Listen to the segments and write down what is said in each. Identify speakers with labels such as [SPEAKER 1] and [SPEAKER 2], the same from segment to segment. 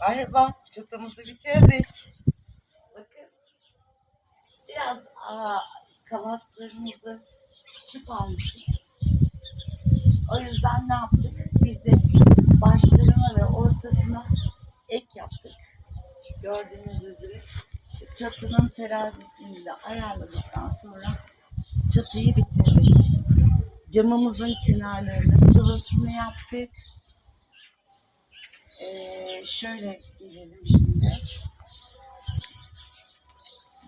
[SPEAKER 1] Merhaba, çıtımızı bitirdik. Bakın, biraz aa, kalaslarımızı küçük almışız. O yüzden ne yaptık? Biz de başlarına ve ortasına ek yaptık. Gördüğünüz üzere çatının terazisini de ayarladıktan sonra çatıyı bitirdik. Camımızın kenarlarını sıvasını yaptık. Ee, şöyle gelelim şimdi.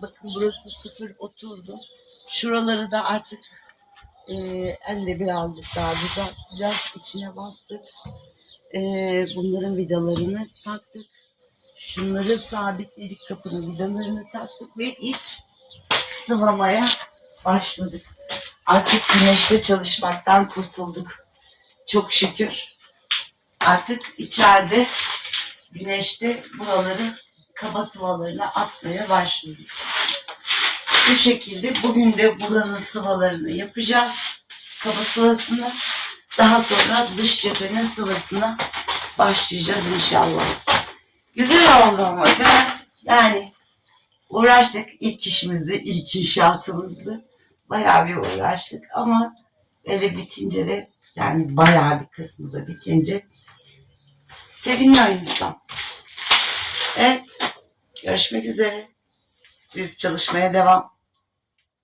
[SPEAKER 1] Bakın burası sıfır oturdu. Şuraları da artık e, elle birazcık daha düzelteceğiz. İçine bastık. E, bunların vidalarını taktık. Şunları sabitledik kapının vidalarını taktık ve iç sıvamaya başladık. Artık güneşte çalışmaktan kurtulduk. Çok şükür. Artık içeride güneşte buraları kaba sıvalarına atmaya başladık. Bu şekilde bugün de buranın sıvalarını yapacağız. Kaba sıvasını. Daha sonra dış cephenin sıvasına başlayacağız inşallah. Güzel oldu ama değil mi? Yani uğraştık ilk işimizde, ilk inşaatımızdı. Bayağı bir uğraştık ama böyle bitince de yani bayağı bir kısmı da bitince seviniyor insan. Evet, görüşmek üzere. Biz çalışmaya devam.